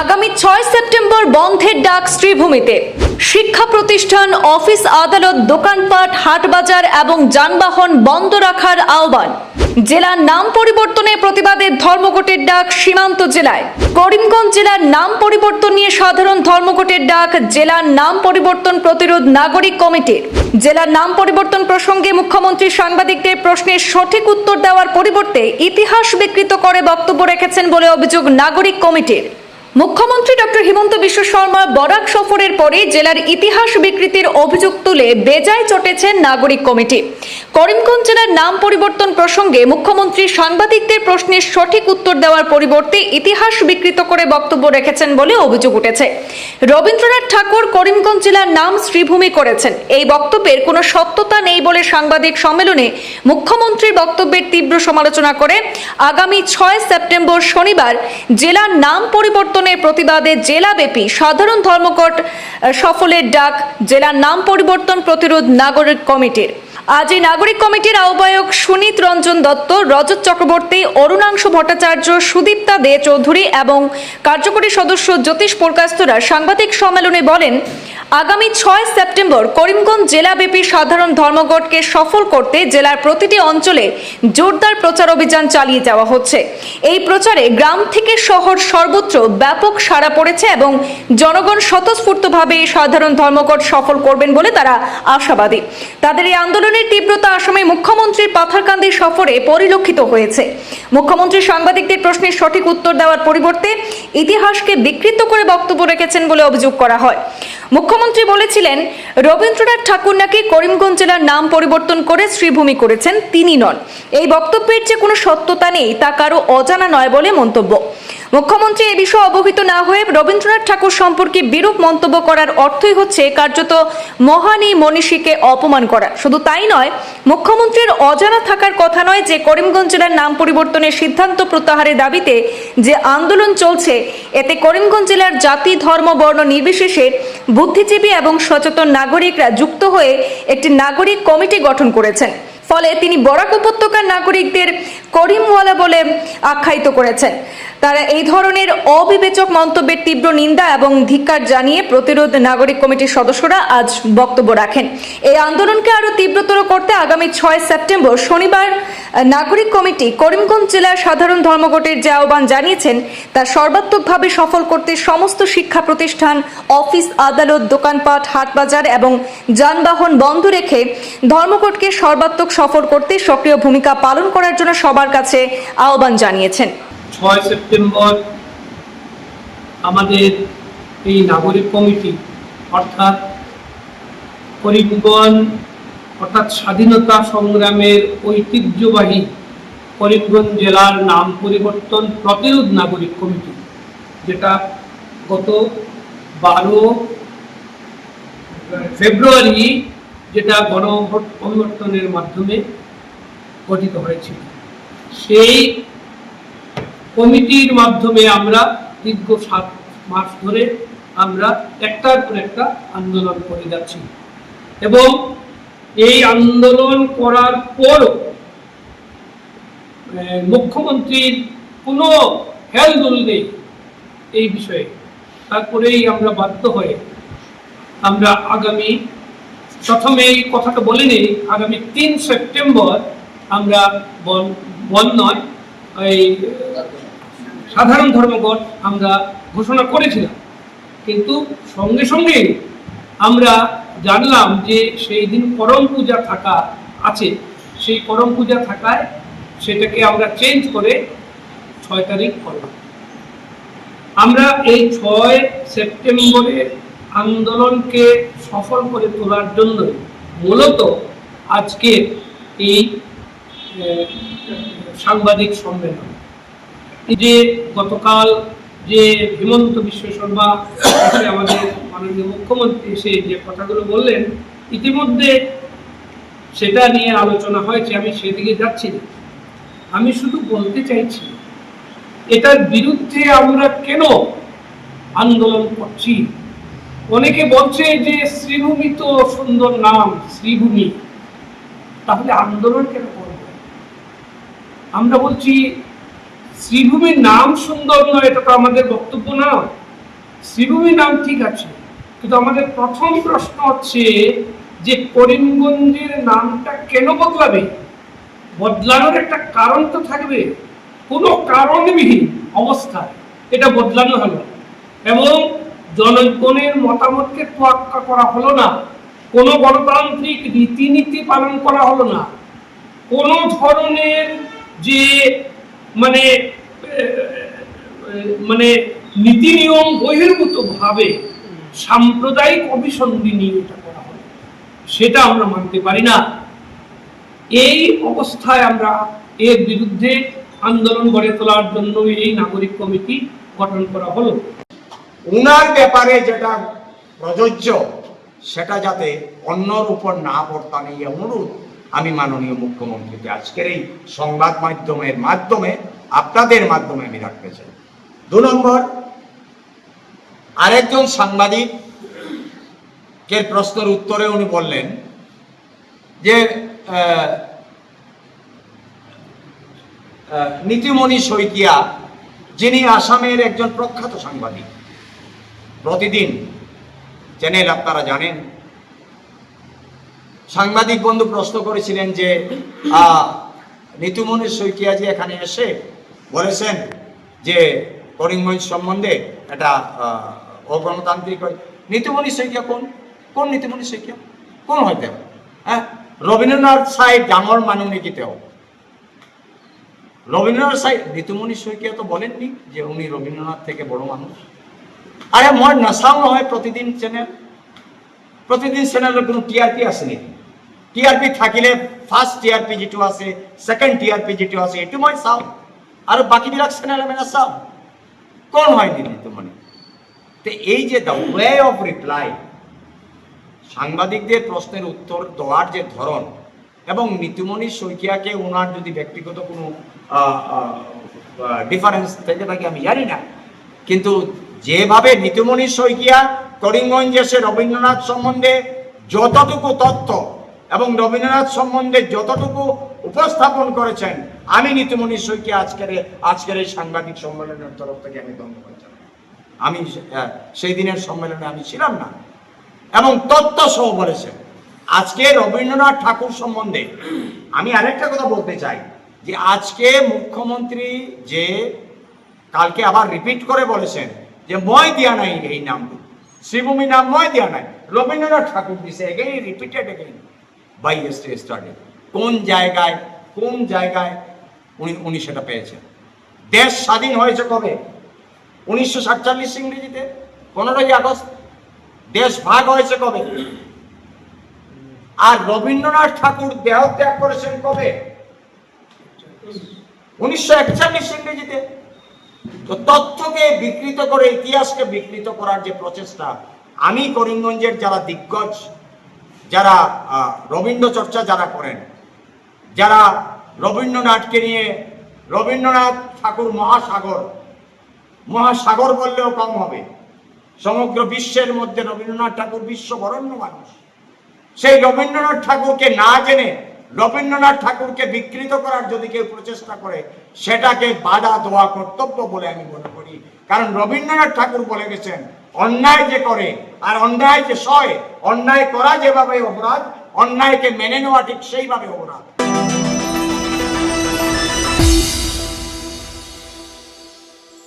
আগামী ছয় সেপ্টেম্বর বন্ধের ডাক শ্রীভূমিতে। শিক্ষা প্রতিষ্ঠান, অফিস আদালত, দোকানপাট, হাটবাজার এবং যানবাহন বন্ধ রাখার আহ্বান। জেলার নাম পরিবর্তনের প্রতিবাদে ধর্মঘটের ডাক সীমান্ত জেলায়। করিমগঞ্জ জেলার নাম পরিবর্তন নিয়ে সাধারণ ধর্মঘটের ডাক জেলার নাম পরিবর্তন প্রতিরোধ নাগরিক কমিটির। জেলার নাম পরিবর্তন প্রসঙ্গে মুখ্যমন্ত্রী সাংবাদিকদের প্রশ্নের সঠিক উত্তর দেওয়ার পরিবর্তে ইতিহাস বিকৃত করে বক্তব্য রেখেছেন বলে অভিযোগ নাগরিক কমিটির। মুখ্যমন্ত্রী ডক্টর হিমন্ত বিশ্ব শর্মা বরাক সফরের পরে জেলার ইতিহাস বিকৃতির অভিযোগ তুলে বেজায় চটেছেন নাগরিক কমিটি। করিমগঞ্জ জেলার নাম পরিবর্তন প্রসঙ্গে মুখ্যমন্ত্রী সাংবাদিকদের প্রশ্নের সঠিক উত্তর দেওয়ার পরিবর্তে ইতিহাস বিকৃত করে বক্তব্য রেখেছেন বলে অভিযোগ উঠেছে। রবীন্দ্রনাথ ঠাকুর করিমগঞ্জ জেলার নাম শ্রীভূমি করেছেন। এই বক্তব্যের কোনো সত্যতা নেই বলে সাংবাদিক সম্মেলনে মুখ্যমন্ত্রীর বক্তব্যের তীব্র সমালোচনা করে আগামী ছয় সেপ্টেম্বর শনিবার জেলার নাম পরিবর্তনের প্রতিবাদে জেলাব্যাপী সাধারণ ধর্মঘট সফলের ডাক জেলার নাম পরিবর্তন প্রতিরোধ নাগরিক কমিটির। আজ এই নাগরিক কমিটির আহ্বায়ক সুনীত রঞ্জন দত্ত, রজত চক্রবর্তী, অরুণাংশু ভট্টাচার্য, সুদীপ্তা দে চৌধুরী এবং কার্যকরী সদস্য জ্যোতিষ প্রকাস্তরা সাংবাদিক সম্মেলনে বলেন, আগামী ছয় সেপ্টেম্বর করিমগঞ্জ জেলাব্যাপী সাধারণ ধর্মঘটকে সফল করতে জেলার প্রতিটি অঞ্চলে জোরদার প্রচার অভিযান চালিয়ে যাওয়া হচ্ছে। এই প্রচারে গ্রাম থেকে শহর সর্বত্র ব্যাপক সাড়া পড়েছে এবং জনগণ স্বতঃস্ফূর্তভাবে এই সাধারণ ধর্মঘট সফল করবেন বলে তারা আশাবাদী। তাদের এই আন্দোলনের তীব্রতা আসামে মুখ্যমন্ত্রীর পাথারকান্দি সফরে পরিলক্ষিত হয়েছে। মুখ্যমন্ত্রী সাংবাদিকদের প্রশ্নের সঠিক উত্তর দেওয়ার পরিবর্তে ইতিহাসকে বিকৃত করে বক্তব্য রেখেছেন বলে অভিযোগ করা হয়। মুখ্যমন্ত্রী বলেছিলেন, রবীন্দ্রনাথ ঠাকুর নাকি করিমগঞ্জ জেলার নাম পরিবর্তন করে শ্রীভূমি করেছেন, তিনি নন। এই বক্তব্যের যে কোনো সত্যতা নেই, তা কারও অজানা নয় বলে মন্তব্য। মুখ্যমন্ত্রী এ বিষয়ে অবহিত না হয়ে রবীন্দ্রনাথ ঠাকুর সম্পর্কে বিরূপ মন্তব্য করার অর্থই হচ্ছে কার্যত মহান এই মনীষীকে অপমান করা। শুধু তাই নয়, মুখ্যমন্ত্রীর অজানা থাকার কথা নয় যে করিমগঞ্জ জেলার নাম পরিবর্তনের সিদ্ধান্ত প্রত্যাহারের দাবিতে যে আন্দোলন চলছে, এতে করিমগঞ্জ জেলার জাতি, ধর্ম, বর্ণ নির্বিশেষে বুদ্ধিজীবী এবং সচেতন নাগরিকরা যুক্ত হয়ে একটি নাগরিক কমিটি গঠন করেছেন। ফলে তিনি বরাক উপত্যকার নাগরিকদের করিমওয়ালা বলে আখ্যায়িত করেছেন। তারা এই ধরনের অবিবেচক মন্তব্যের তীব্র নিন্দা এবং ধিক্কার জানিয়ে প্রতিরোধ নাগরিক কমিটির সদস্যরা আজ বক্তব্য রাখেন। এই আন্দোলনকে আরও তীব্রতর করতে আগামী ছয় সেপ্টেম্বর শনিবার নাগরিক কমিটি করিমগঞ্জ জেলার সাধারণ ধর্মঘটের যে আহ্বান জানিয়েছেন, তা সর্বাত্মকভাবে সফল করতে সমস্ত শিক্ষা প্রতিষ্ঠান, অফিস, আদালত, দোকানপাট, হাটবাজার এবং যানবাহন বন্ধ রেখে ধর্মঘটকে সর্বাত্মক সফল করতে সক্রিয় ভূমিকা পালন করার জন্য সবার কাছে আহ্বান জানিয়েছেন। ছয় সেপ্টেম্বর আমাদের এই নাগরিক কমিটি, অর্থাৎ করিমগঞ্জ অর্থাৎ স্বাধীনতা সংগ্রামের ঐতিহ্যবাহী করিমগঞ্জ জেলার নাম পরিবর্তন প্রতিরোধ নাগরিক কমিটি, যেটা গত বারো ফেব্রুয়ারি যেটা গণ পরিবর্তনের মাধ্যমে গঠিত হয়েছিল। সেই কমিটির মাধ্যমে আমরা দীর্ঘ সাত মাস ধরে আমরা একটার পর একটা আন্দোলন করে যাচ্ছি। এবং এই আন্দোলন করার পরও মুখ্যমন্ত্রীর কোনো হেলদুল নেই এই বিষয়ে। তারপরেই আমরা বাধ্য হয়ে আমরা আগামী, প্রথমে এই কথাটা বলে নিই আগামী তিন সেপ্টেম্বর আমরা বন নয়, এই সাধারণ ধর্মঘট আমরা ঘোষণা করেছিলাম। কিন্তু সঙ্গে সঙ্গে আমরা জানলাম যে সেই দিন করম পূজা থাকা আছে। সেই করম পূজা থাকায় সেটাকে আমরা চেঞ্জ করে ছয় তারিখ করলাম। আমরা এই ছয় সেপ্টেম্বরের আন্দোলনকে সফল করে তোলার জন্য মূলত আজকে এই সাংবাদিক সম্মেলন। যে গতকাল যে হিমন্ত বিশ্ব শর্মা আমাদের মাননীয় মুখ্যমন্ত্রী এসে যে কথাগুলো বললেন, ইতিমধ্যে সেটা নিয়ে আলোচনা হয়েছে, আমি সেদিকে যাচ্ছি না। আমি শুধু বলতে চাইছি, এটার বিরুদ্ধে আমরা কেন আন্দোলন করছি? অনেকে বলছে যে শ্রীভূমি তো সুন্দর নাম, শ্রীভূমি। তাহলে আন্দোলন কেন আমরা বলছি, শ্রীভূমির নাম সুন্দর নয়, এটা তো আমাদের বক্তব্য না শ্রীভূমির নাম ঠিক আছে, কিন্তু আমাদের প্রথম প্রশ্ন হচ্ছে যে করিমগঞ্জের নামটা কেন বদলাবে? বদলানোর একটা কারণ তো থাকবে, কোনো কারণবিহীন অবস্থা, এটা বদলানো হলো এবং জনগণের মতামতকে তোয়াক্কা করা হলো না, কোনো গণতান্ত্রিক রীতিনীতি পালন করা হলো না, কোনো ধরনের যে মানে মানে নীতি নিয়ম বহির্ভূত ভাবে সাম্প্রদায়িক অভিসন্ধি নিয়ে এটা করা হয়, সেটা আমরা মানতে পারি না। এই অবস্থায় আমরা এর বিরুদ্ধে আন্দোলন গড়ে তোলার জন্য এই নাগরিক কমিটি গঠন করা হলো। উনার ব্যাপারে যেটা প্রযোজ্য, সেটা যাতে অন্যর উপর না এই অনুরোধ আমি মাননীয় মুখ্যমন্ত্রীকে আজকের এই সংবাদ মাধ্যমের মাধ্যমে, আপনাদের মাধ্যমে আমি রাখতে চাই। দু নম্বর, আরেকজন সাংবাদিক কে প্রশ্নের উত্তরে উনি বললেন যে নীতিমণি শইকিয়া, যিনি আসামের একজন প্রখ্যাত সাংবাদিক, প্রতিদিন চ্যানেল আপনারা জানেন সাংবাদিক বন্ধু প্রশ্ন করেছিলেন যে শইকিয়া যে এখানে এসে বলেছেন যে, করিমগঞ্জ সম্বন্ধে এটা অগণতান্ত্রিক হয়। নীতিমণি শইকিয়া কোন? কোন নীতিমণি শইকিয়া কোন হইতে? হ্যাঁ? রবীন্দ্রনাথ সাহেব ডাঙর মানুহ নেকি তেও রবীন্দ্রনাথ সাহেব ঋতুমণি শইকীয়া তো বলেননি যে উনি রবীন্দ্রনাথ থেকে বড় মানুষ। আরে মই নাচাও নহয় প্ৰতিদিন চেনেল প্ৰতিদিন চেনেলৰ কোনো T R P T R P থাকিলে ফাৰ্ষ্ট টি আৰ পি যিটো আছে ছেকেণ্ড টি আৰ পি যিটো আছে এইটো মই চাওঁ। আৰু বাকীবিলাক আমি নাচাওঁ কোন হয় নি ঋতুমণি তো এই যে দ্য ওয়ে অফ রিপ্লাই সাংবাদিকদের প্রশ্নের উত্তর দেওয়ার যে ধরন, এবং নীতিমণি শইকিয়াকে ওনার যদি ব্যক্তিগত কোনো ডিফারেন্স থেকে থাকে আমি জানি না। কিন্তু যেভাবে নীতিমণি শইকিয়া, করিমগঞ্জ এসে রবীন্দ্রনাথ সম্বন্ধে যতটুকু তথ্য এবং রবীন্দ্রনাথ সম্বন্ধে যতটুকু উপস্থাপন করেছেন, আমি নীতিমণি শইকিয়া আজকের আজকের এই সাংবাদিক সম্মেলনের তরফ থেকে আমি ধন্যবাদ জানাই। আমি সেই দিনের সম্মেলনে আমি ছিলাম না। এবং তত্ত্ব সহ বলেছেন, আজকে রবীন্দ্রনাথ ঠাকুর সম্বন্ধে আমি আরেকটা কথা বলতে চাই, যে আজকে মুখ্যমন্ত্রী যে কালকে আবার রিপিট করে বলেছেন যে ময় দিয়া নাই এই নাম শ্রীভূমি নাম ময় দিয়া নাই। রবীন্দ্রনাথ ঠাকুর দিছে again repeated again by ST study কোন জায়গায় কোন জায়গায় উনি উনি সেটা পেয়েছেন? দেশ স্বাধীন হয়েছে কবে? উনিশশো সাতচল্লিশ ইংরেজিতে, পনেরোই আগস্ট। দেশ ভাগ হয়েছে কবে? আর রবীন্দ্রনাথ ঠাকুর দেহ ত্যাগ করেছেন কবে? উনিশশো একচল্লিশ ইংরেজিতে। তো তথ্যকে বিকৃত করে, ইতিহাসকে বিকৃত করার যে প্রচেষ্টা, আমি করিমগঞ্জের যারা দিগ্গজ যারা আহ, রবীন্দ্র চর্চা যারা করেন যারা রবীন্দ্রনাথকে নিয়ে রবীন্দ্রনাথ ঠাকুর মহাসাগর মহাসাগর বললেও কম হবে। সমগ্র বিশ্বের মধ্যে রবীন্দ্রনাথ ঠাকুর বিশ্ববরণ্য মানুষ। সেই রবীন্দ্রনাথ ঠাকুরকে না জেনে রবীন্দ্রনাথ ঠাকুরকে বিকৃত করার যদি কেউ প্রচেষ্টা করে সেটাকে বাধা দেওয়া কর্তব্য বলে আমি মনে করি। কারণ রবীন্দ্রনাথ ঠাকুর বলে গেছেন অন্যায় যে করে আর অন্যায় যে সয়, অন্যায় করা যেভাবে অপরাধ, অন্যায়কে মেনে নেওয়া ঠিক সেইভাবে অপরাধ।